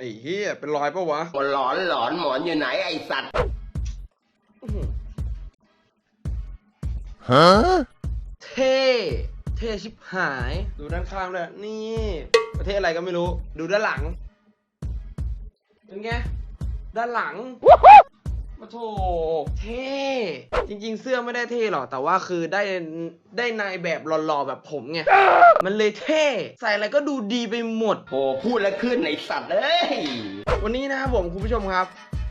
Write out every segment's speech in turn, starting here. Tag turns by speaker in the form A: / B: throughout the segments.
A: ไอ้เฮียเป็นรอยปะวะ
B: หลอนหลอนหมอนอยู่ไหนไอสัตว์
A: อื้อหือ
C: Huh?
A: เท่เท่ชิบหาย ดูด้านข้างด้วยนี่ ประเทศอะไรก็ไม่รู้ ดูด้านหลัง เป็นไง ด้านหลัง มาโถเท่จริง ๆ เสื้อไม่ได้เท่หรอกแต่ว่าคือได้ได้นายแบบหล่อๆแบบผมไงมันเลยเท่ใส่อะไรก็ดูดีไปหมด
B: โอ้พูดแล้วขึ้นไอสัตว์เอ้ย
A: วันนี้นะครับผมคุณผู้ชมครับ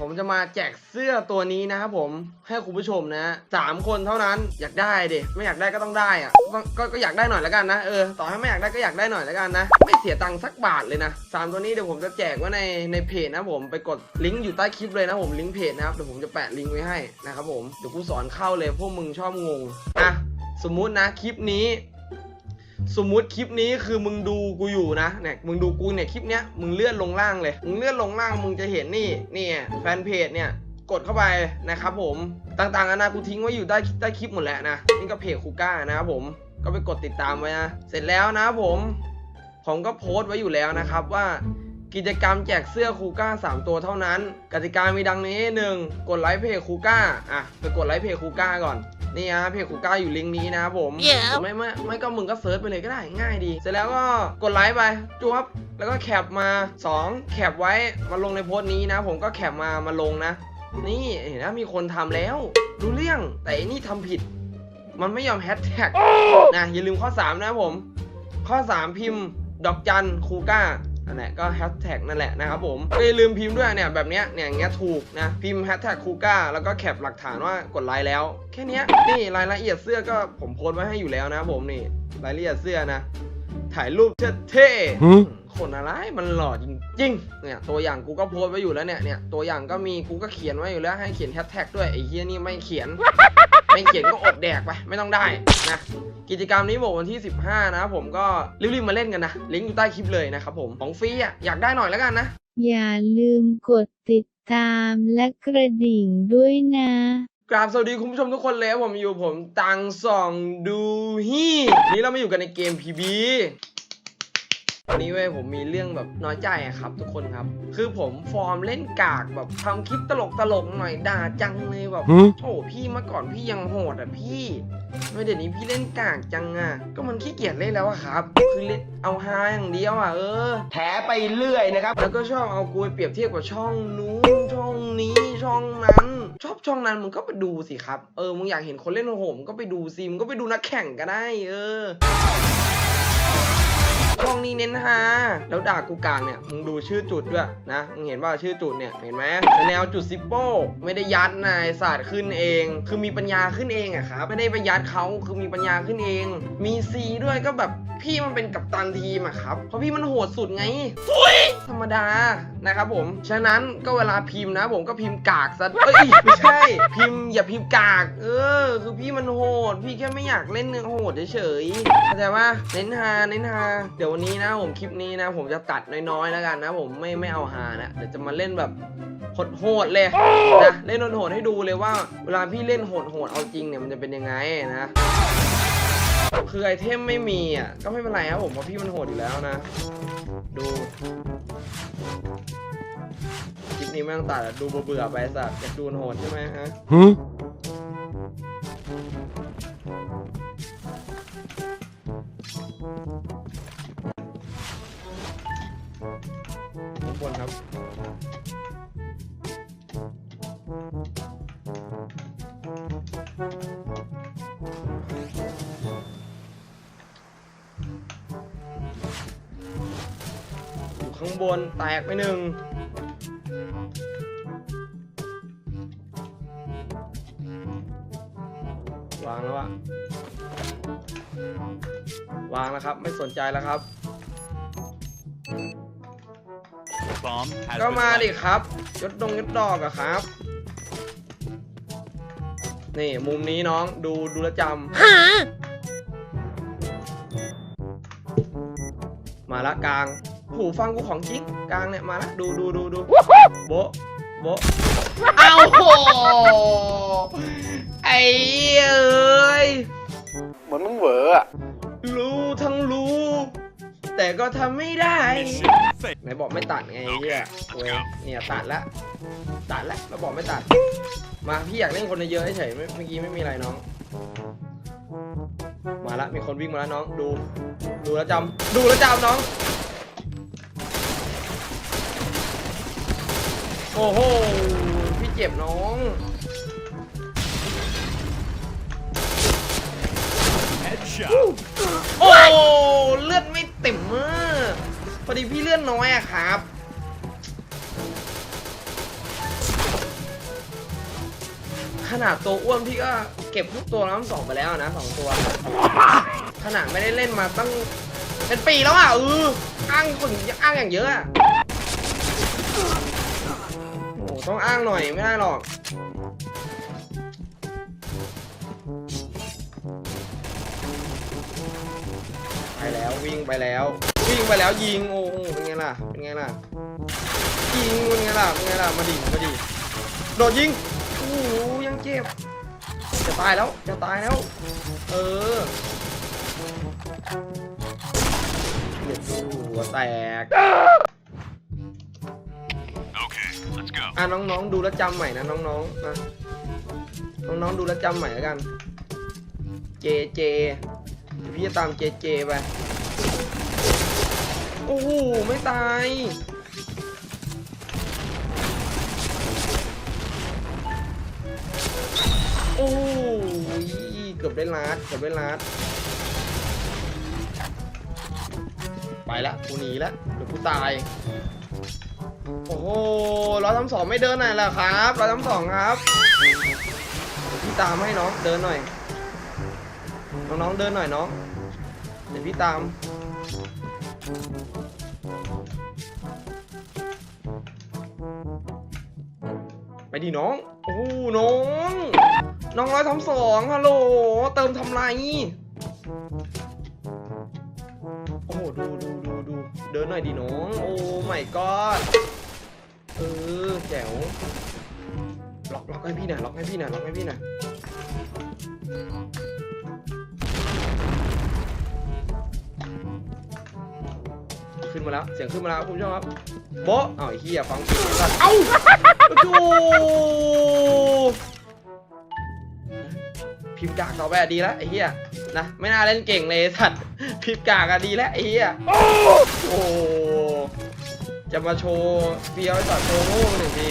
A: ผมจะมาแจกเสื้อตัวนี้นะครับผมให้คุณผู้ชมนะสามคนเท่านั้นอยากได้ดิไม่อยากได้ก็ต้องได้อะก็ก็ก็อยากได้หน่อยแล้วกันนะเออต่อให้ไม่อยากได้ก็อยากได้หน่อยแล้วกันนะ ไม่เสียตังค์สักบาทเลยนะสามตัวนี้เดี๋ยวผมจะแจกไว้ในในเพจนะผมไปกดลิงก์อยู่ใต้คลิปเลยนะผมลิงก์เพจนะครับเดี๋ยวผมจะแปะลิงก์ไว้ให้นะครับผมเดี๋ยวกูสอนเข้าเลยพวกมึงชอบงงอะสมมุตินะคลิปนี้ สมมุติคลิปนี้คือมึงดูกูอยู่นะเนี่ยมึงดูกูเนี่ยคลิปเนี้ยมึงเลื่อนลงล่างเลย มึงเลื่อนลงล่างมึงจะเห็นนี่นี่แฟนเพจเนี่ยกดเข้าไปนะครับผมต่างๆนานากูทิ้งไว้อยู่ใต้ใต้คลิปหมดแล้วนะนี่ก็เพจคูก้านะครับผมก็ไปกดติดตามไว้นะเสร็จแล้วนะผม ผมก็โพสต์ไว้อยู่แล้วนะครับว่ากิจกรรมแจกเสื้อคูก้า 3 ตัวเท่านั้น กติกามีดังนี้หนึ่งกดไลค์เพจคูก้าอะไปกดไลค์เพจคูก้าก่อน นี่ฮะเพจคูก้าอยู่ลิงก์นี้นะครับผม
C: Yeah.
A: หรือไม่ไม่ไม่ก็มึงก็เซิร์ชไปเลยก็ได้ง่ายดี เสร็จแล้วก็กดไลค์ไปจวบแล้วก็แคปมา 2 แคปไว้มาลงในโพสต์นี้นะ ผมก็แคปมามาลงนะ นี่เห็นไหมมีคนทำแล้วรู้เรื่องแต่อันนี่ทำผิด มันไม่ยอมแฮชแท็กนะอย่าลืมข้อ 3 นะครับผม ข้อ 3 พิมพ์ ดอกจันคูก้า อันนั้นก็แฮชแท็กนั่นแหละนะครับผมก็อย่าลืมพิมพ์ด้วยเนี่ยแบบเนี้ยเนี่ยอย่างเงี้ยถูกนะพิมพ์แฮชแท็กคูก้าแล้วก็แคปหลักฐานว่ากดไลค์แล้ว แค่เนี้ยนี่รายละเอียดเสื้อก็ผมโพสต์ไว้ให้อยู่แล้วนะครับผมนี่รายละเอียดเสื้อนะ ถ่ายรูปเท่ๆ
C: หือ
A: คนอะไรมันหล่อจริงๆเนี่ยตัวอย่างกูก็โพสต์ไว้อยู่แล้วเนี่ยเนี่ยตัวอย่างก็มีกูก็เขียนไว้อยู่แล้วให้เขียนแฮชแท็กด้วยไอ้เฮียนี่ไม่เขียน ไม่เขียนก็อดแดกไปไม่ต้องได้นะกิจกรรมนี้บอกวันที่ 15 นะครับผมก็รีบๆมาเล่นกันนะ ลิงก์อยู่ใต้คลิปเลยนะครับผมของฟรีอะอยากได้หน่อยแล้วกันนะ
D: อย่าลืมกดติดตามและกระดิ่งด้วยนะ
A: กราบสวัสดีคุณผู้ชมทุกคนเลยครับผมอยู่ผมตังส่องดูฮี่ นี่เรามาอยู่กันในเกม PB วันนี้เว้ยผมมีเรื่องแบบน้อยใจอะครับทุกคนครับ คือผมฟอร์มเล่นกากแบบทำคลิปตลกตลกๆหน่อยด่าจังเลยแบบ
C: หือ
A: โอ้พี่เมื่อก่อนพี่ยังโหดอะพี่ไม่เดี๋ยวนี้พี่เล่นกากจังอะ ก็มันขี้เกียจเล่นแล้วอะครับ คือเล่นเอาฮาอย่างเดียวอะเออ
B: แถไปเรื่อยนะครับ
A: แล้วก็ชอบเอากูไปเปรียบเทียบกับช่องนู้นช่องนี้ช่องนั้น ชอบช่องนั้นมึงก็ไปดูสิครับ เออมึงอยากเห็นคนเล่นโหมงก็ไปดูสิมึงก็ไปดูนักแข่งก็ได้ เออ ช่องนี้เน้นฮาแล้วด่ากูกลางเนี่ยมึงดูชื่อจุดด้วยนะมึงเห็นว่าชื่อจุดเนี่ยเห็นไหมแนวจุดซิปโป้ไม่ได้ยัดนายศาสตร์ขึ้นเอง คือมีปัญญาขึ้นเองอะครับไม่ได้ไปยัดเขาคือมีปัญญาขึ้นเอง มีซีด้วยก็แบบพี่มันเป็นกัปตันทีมอะครับเพราะพี่มันโหดสุดไงธรรมดานะครับผม ฉะนั้นก็เวลาพิมพ์นะ ผมก็พิมพ์กากซะเอ้ยไม่ใช่ พิมพ์อย่าพิมพ์กาก เออ คือพี่มันโหด พี่แค่ไม่อยากเล่นเนื้อโหดเฉยๆเข้าใจปะเน้นฮาเน้นฮาเดี๋ยววันนี้นะผมคลิปนี้นะ ผมจะตัดน้อยๆแล้วกันนะ ผมไม่ไม่เอาฮานะเดี๋ยวจะมาเล่นแบบโหดๆเลยนะเล่นโหดๆให้ดูเลยว่า เวลาพี่เล่นโหดๆเอาจริงเนี่ยมันจะเป็นยังไงนะคือไอเทมไม่มีอะก็ไม่เป็นไรครับผมเพราะพี่มันโหดอยู่แล้วนะ ดูคลิปนี้แม่ต้องตัดดูเบื่อไปสัตว์อยากดูโหดใช่ไหมฮะ ข้างบนแตกไปหนึ่งวางแล้วอะวางแล้วครับ ไม่สนใจแล้วครับ
E: Bomb has
A: ก็
E: been
A: มาดิ
E: planted.
A: ครับยศดงยศดอกอะครับ นี่มุมนี้น้องดูดูแลวจำมาละกลาง หูฟังกูของจริงกลางเนี่ยมาละดูดูดูดูโบะโบะเอาโหไอ้เอ้ย
F: เหมือนมึงเหวออะ
A: รู้ทั้งรู้แแต่ก็ทำไม่ได้
E: Mission failed.
A: ไหนบอกไม่ตัดไงไอ้เฮียโอ้ยเนี่ยตัดละตัดละแล้วบอกไม่ตัด มาพี่อยากเล่นคนเยอะๆเฉยๆไม่เมื่อกี้ไม่มีอะไรน้องมาละมีคนวิ่งมาแล้วน้องดู ดูแล้วจำดูแล้วจำน้อง โอ้โห พี่เจ็บน้อง
E: Headshot.
A: โอ้ เลือดไม่เต็มมากพอดีพี่เลือดน้อยอะครับ ขนาดตัวอ้วนพี่ก็เก็บทุกตัวแล้วทั้งสองไปแล้วนะสองตัว ขนาดไม่ได้เล่นมาตั้งเป็นปีแล้วอะเอออ้างคนอ้างอย่างเยอะอะโอ้ ต้องอ้างหน่อยไม่ได้หรอก ไปแล้ววิ่งไปแล้ว วิ่งไปแล้วยิงโอ้โหเป็นไงล่ะเป็นไงล่ะยิงเป็นไงล่ะเป็นไงล่ะมาดิมาดิโดดยิงโอ้โหยังเจ็บจะตายแล้วจะตายแล้ว เออหัวแตก อะน้องๆดูแลวจำใหม่นะน้องๆนะน้องๆดูแลวจำใหม่แล้วกัน เจเจพี่จะตามเจเจไปโอ้โหไม่ตายโอ้ยเกือบได้ลาดเกือบได้ลาดไปละกูหนีละเดี๋ยวกูตาย โอ้โหร้อยทำสองไม่เดินหน่อยเหรอครับร้อยทำสองครับพี่ตามให้น้องเดินหน่อย น้องๆเดินหน่อยน้องเดี๋ยวพี่ตามไปดิน้อง โอ้น้อง น้องร้อยทำสองฮัลโหล เติมทำไรโอ้โหดูดูดูดู เดินหน่อยดิน้อง โอ้ไม่ก็ เออแจ๋วล็อกล็อกให้พี่หน่อยล็อกให้พี่หน่อยล็อกให้พี่หน่อยขึ้นมาแล้ว เสียงขึ้นมาแล้วคุณผู้ชมครับโบ๊ะอ้าวไอ้เหี้ยฟังผิดสัตว์เอ้าโอ้โหพิมพ์กากต่อไปอะดีแล้วไอ้เหี้ยนะไม่น่าเล่นเก่งเลยไอ้สัตว์พิมพ์กากอะดีแล้วไอ้เหี้ยโอ้โห จะมาโชว์เฟี้ยวไอ้สัตว์โชว์โง่หนึ่งที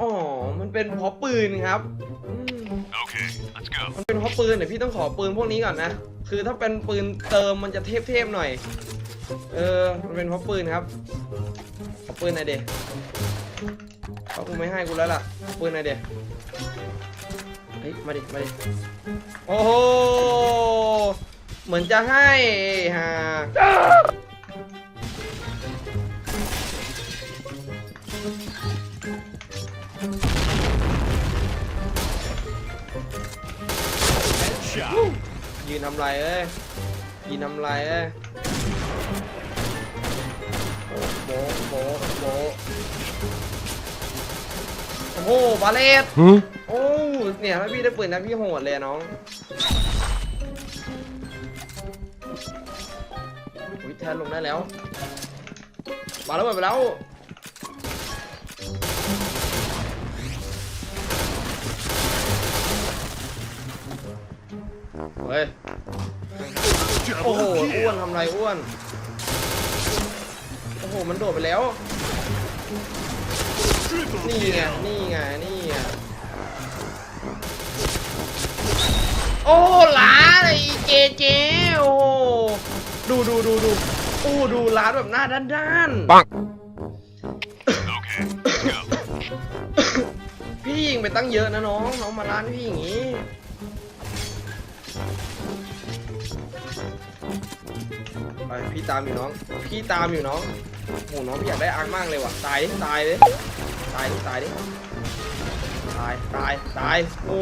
A: อ๋อ มันเป็นเพราะปืนครับอืม
E: Okay, let's go.
A: มันเป็นเพราะปืนเดี๋ยวพี่ต้องขอปืนพวกนี้ก่อนนะ คือถ้าเป็นปืนเติมมันจะเทพๆหน่อย เออ มันเป็นเพราะปืนครับ ขอปืนหน่อยเด็เขาคงไม่ให้กูแล้วล่ะขอปืนหน่อยเด็เฮ้ย มาดิ มาดิ โอ้โหเห มือนจะให้ฮะยืนทำไรเอ้ยยืนทำไรเอ้ยโบโบโบโอ้โหบาเลตโอ้ เนี่ยถ้าพี่ได้ปืนนะพี่โหดเลยน้อง ทนลงได้แล้วมาแล้วมดไปแล้วเฮ้ยโอ้โหอ้วนทำไรอ้วนโอ้โหมันโดดไปแล้ว นี่ไงนี่ไงนี่ไงโอ้หลาเลยเจเจโอ้ ดูดูดูดูโอ้ดูร้านแบบหน้าด้านด้านๆ
E: Okay, let's go.
A: พี่ยิงไปตั้งเยอะนะน้อง น้องมาร้านพี่อย่างนี้ไปพี่ตามอยู่น้อง พี่ตามอยู่น้องโอ้น้องพี่อยากได้อาร์คมากเลยว่ะ ตายดิตายดิตายดิตายดิตายตายตายโอ้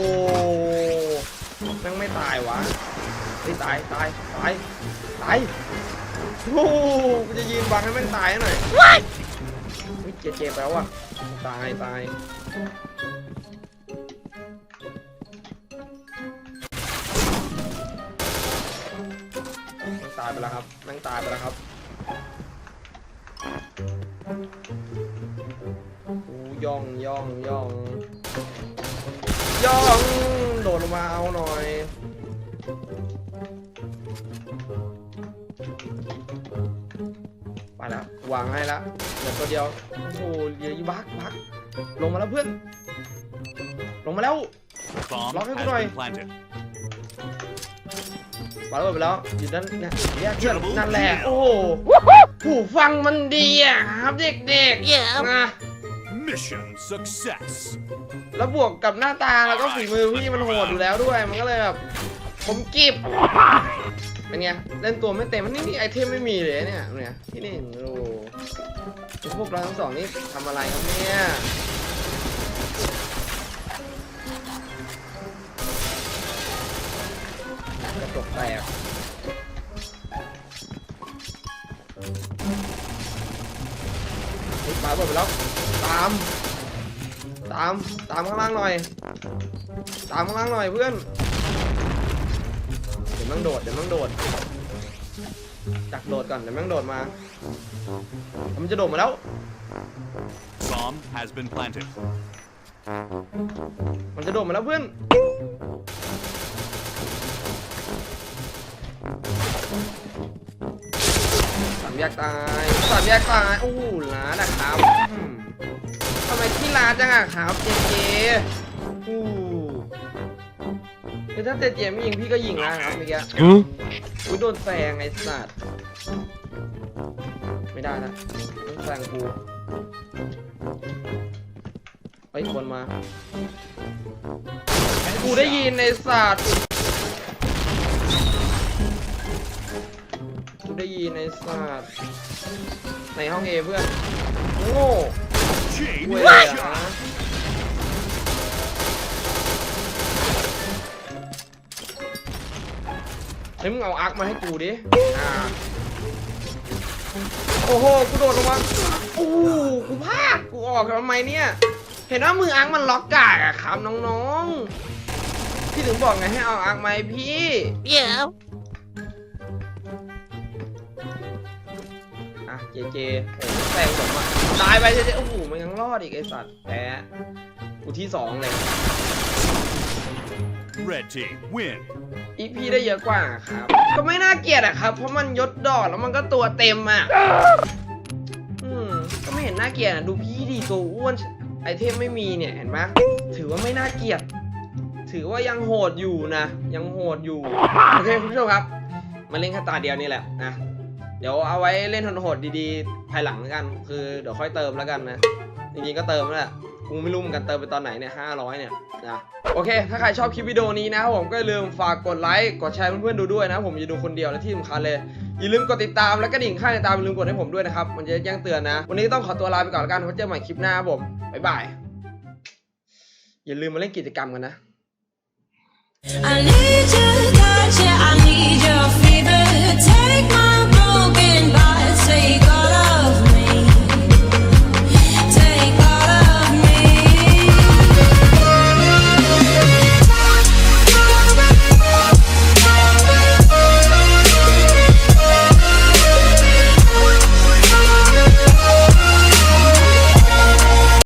A: แม่งไม่ตายวะเฮ้ยตายตายตาย ตายโอ้จะยืนบังให้แม่งตายหน่อยว้ายเจ็บเจ็บแล้วอะ ตายตายตายไปแล้วครับแม่งตายไปแล้วครับกูย่องย่องย่องย่อง โดดลงมาเอาหน่อย ววางให้แล้วเหลือตัวเดียวโอ้โหเหลืออีบักบักลงมาแล้วเพื่อน ลงมาแล้ว
E: Bomb
A: Lock
E: has
A: it away.
E: been planted.
A: ปาระเบิดไปแล้วอยู่ด้านเนี่ยแยกเพื่อนนั่นแหละโอ้โหหูฟังมันดีอะครับเด็กๆนะ
E: Mission success.
A: แล้วบวกกับหน้าตาแล้วก็ฝีมือพี่มันโหดอยู่แล้วด้วย มันก็เลยแบบผมกิบ เป็นไงเล่นตัวไม่เต็มมันนี่นี่ไอเทมไม่มีเลยเนี่ยเนี่ยที่นี่โอ้โหพวกเราทั้งสองนี่ทำอะไรครับเนี่ยกระจกแตกไปาบิดไปแล้วตาม ตาม ตามข้างล่างหน่อย ตามข้างล่างหน่อยเพื่อน มั่งโดดเดี๋ยวแมั่งโดดจักโดดก่อนเดี๋ยวแมั่งโดดมามันจะโดดมาแล้ว
E: Bomb has been planted.
A: มันจะโดดมาแล้วเพื่อนสามแยกตายสามแยกตายโอ้โหล้านะครับอืมทำไมที่ล้าจังอะครับเจเจอู้ คือถ้าเจเจไม่ยิงพี่ก็ยิงแล้วครับเมื่อกี้อุ้ยโดนแซงไอ้สัตว์ไม่ได้นะต้องแซงกูเฮ้ยคนมากูได้ยินในสัตว์กูได้ยินในสัตว์ในห้องเอเพื่อนโง่
E: Chain
A: เว้ยเลยอะ เฮ้ยมึงเอาอาร์คมาให้กูดิอ่าโอ้โห กูโดดลงมาโอ้โหกูพลาด กูออกทำไมเนี่ย เห็นว่ามืออาร์คมันล็อกกากอะครับน้องๆ พี่ถึงบอกไงให้เอาอาร์คมาให้พี่อะเจเจโอ้โหแซงผมอะตายไปเจเจโอ้โหมันยังรอดอีกไอสัตว์แพ้กูที่สองเลย
E: Red team win.
A: อีพีได้เยอะกว่าครับ ก็ไม่น่าเกลียดอะครับ เพราะมันยศดอกแล้วมันก็ตัวเต็มอะอืมก็ไม่เห็นน่าเกลียดอะดูพี่ดีตัวอ้วนไอเทมไม่มีเนี่ยเห็นไหมถือว่าไม่น่าเกลียด ถือว่ายังโหดอยู่นะ ยังโหดอยู่ โอเคคุณผู้ชมครับ มาเล่นแค่ตาเดียวนี่แหละนะเดี๋ยวเอาไว้เล่นโหดๆดีๆ ภายหลังแล้วกัน คือเดี๋ยวค่อยเติมแล้วกันนะ จริงๆก็เติมแล้วแหละ กูไม่รู้เหมือนกันเติมไปตอนไหนเนี่ยห้าร้อยเนี่ยนะโอเค ถ้าใครชอบคลิปวิดีโอนี้นะครับผมก็อย่าลืมฝากกดไลค์กดแชร์เพื่อนๆดูด้วยนะผมจะดูคนเดียวและที่สำคัญเลยอย่าลืมกดติดตามและกระดิ่งข้างติดตามอย่าลืมกดให้ผมด้วยนะครับมันจะแจ้งเตือนนะ วันนี้ต้องขอตัวลาไปก่อนแล้วกันไว้เจอกันใหม่คลิปหน้าครับผมบ๊ายบายอย่าลืมมาเล่นกิจกรรมกันนะ
C: I need your touch, yeah, I need your fever. Take my